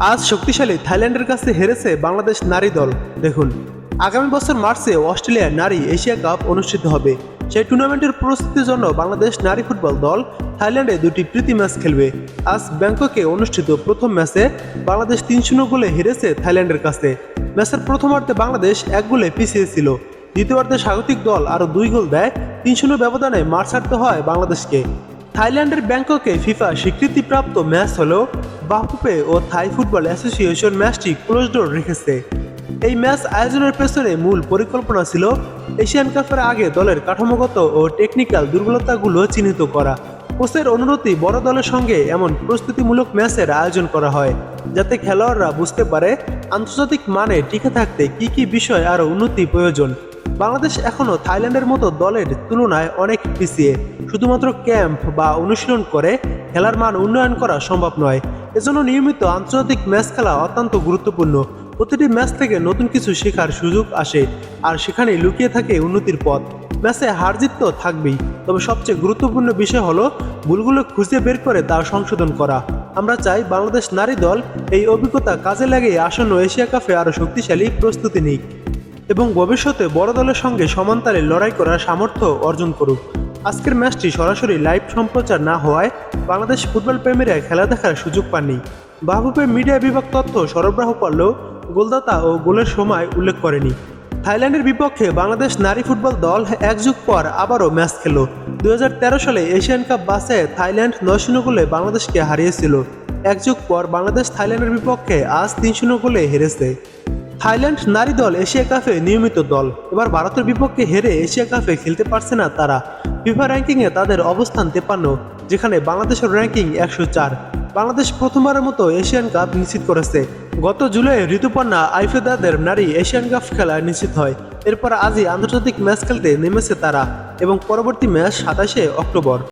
আজ শক্তিশালী থাইল্যান্ডের কাছে হেরেছে বাংলাদেশ নারী দল। দেখুন, আগামী বছর মার্চে অস্ট্রেলিয়ার নারী এশিয়া কাপ অনুষ্ঠিত হবে। সেই টুর্নামেন্টের প্রস্তুতির জন্য বাংলাদেশ নারী ফুটবল দল থাইল্যান্ডে দুটি প্রীতি ম্যাচ খেলবে। আজ ব্যাংককে অনুষ্ঠিত প্রথম ম্যাচে বাংলাদেশ তিন শূন্য গোলে হেরেছে থাইল্যান্ডের কাছে। ম্যাচের প্রথমার্ধে বাংলাদেশ এক গোলে পিছিয়ে ছিল দ্বিতীয়ার্ধে স্বাগতিক দল আরও দুই গোল দেয়। তিন শূন্য ব্যবধানে মাঠ ছাড়তে হয় বাংলাদেশকে। থাইল্যান্ডের ব্যাংককে ফিফা স্বীকৃতিপ্রাপ্ত ম্যাচ হলেও বাফুপে ও থাই ফুটবল অ্যাসোসিয়েশন ম্যাচটি ক্লোজ ডোর রেখেছে। এই ম্যাচ আয়োজনের পেছনে মূল পরিকল্পনা ছিল এশিয়ান কাপের আগে দলের কাঠামোগত ও টেকনিক্যাল দুর্বলতাগুলো চিহ্নিত করা। কোচের অনুরোধে বড় দলের সঙ্গে এমন প্রস্তুতিমূলক ম্যাচের আয়োজন করা হয়, যাতে খেলোয়াড়রা বুঝতে পারে আন্তর্জাতিক মানে টিকে থাকতে কি কি বিষয় আরও উন্নতি প্রয়োজন। বাংলাদেশ এখনও থাইল্যান্ডের মতো দলের তুলনায় অনেক পিছিয়ে, শুধুমাত্র ক্যাম্প বা অনুশীলন করে খেলার মান উন্নয়ন করা সম্ভব নয়। এজন্য নিয়মিত আন্তর্জাতিক ম্যাচ খেলা অত্যন্ত গুরুত্বপূর্ণ। প্রতিটি ম্যাচ থেকে নতুন কিছু শেখার সুযোগ আসে, আর সেখানে লুকিয়ে থাকে উন্নতির পথ। ম্যাচে হার জিত তো থাকবেই, তবে সবচেয়ে গুরুত্বপূর্ণ বিষয় হলো ভুলগুলো খুঁজে বের করে তা সংশোধন করা। আমরা চাই বাংলাদেশ নারী দল এই অভিজ্ঞতা কাজে লাগিয়ে আসন্ন এশিয়া কাপে আরও শক্তিশালী প্রস্তুতি নিক এবং ভবিষ্যতে বড় দলের সঙ্গে সমানতালে লড়াই করার সামর্থ্য অর্জন করুক। আজকের ম্যাচটি সরাসরি লাইভ সম্প্রচার না হওয়ায় বাংলাদেশ ফুটবল প্রেমীরা খেলা দেখার সুযোগ পাননি। বাহুপের মিডিয়া বিভাগ তথ্য সরবরাহ করলেও গোলদাতা ও গোলের সময় উল্লেখ করেনি। থাইল্যান্ডের বিপক্ষে বাংলাদেশ নারী ফুটবল দল এক যুগ পর আবারও ম্যাচ খেলো দু সালে এশিয়ান কাপ বাসে থাইল্যান্ড নয় শূন্য গোলে বাংলাদেশকে হারিয়েছিল। এক যুগ পর বাংলাদেশ থাইল্যান্ডের বিপক্ষে আজ তিন শূন্য গোলে হেরেছে। থাইল্যান্ড নারী দল এশিয়া কাপে নিয়মিত দল। এবার ভারতের বিপক্ষে হেরে এশিয়া কাপে খেলতে পারছে না তারা। ফিফা র্যাঙ্কিংয়ে তাদের অবস্থান তেপান্ন যেখানে বাংলাদেশের র্যাঙ্কিং একশো চার। বাংলাদেশ প্রথমবারের মতো এশিয়ান কাপ নিশ্চিত করেছে। গত জুলাই ঋতুপর্ণা আইফেদাদের নারী এশিয়ান কাপ খেলা নিশ্চিত হয়। এরপর আজই আন্তর্জাতিক ম্যাচ খেলতে নেমেছে তারা এবং পরবর্তী ম্যাচ সাতাশে অক্টোবর।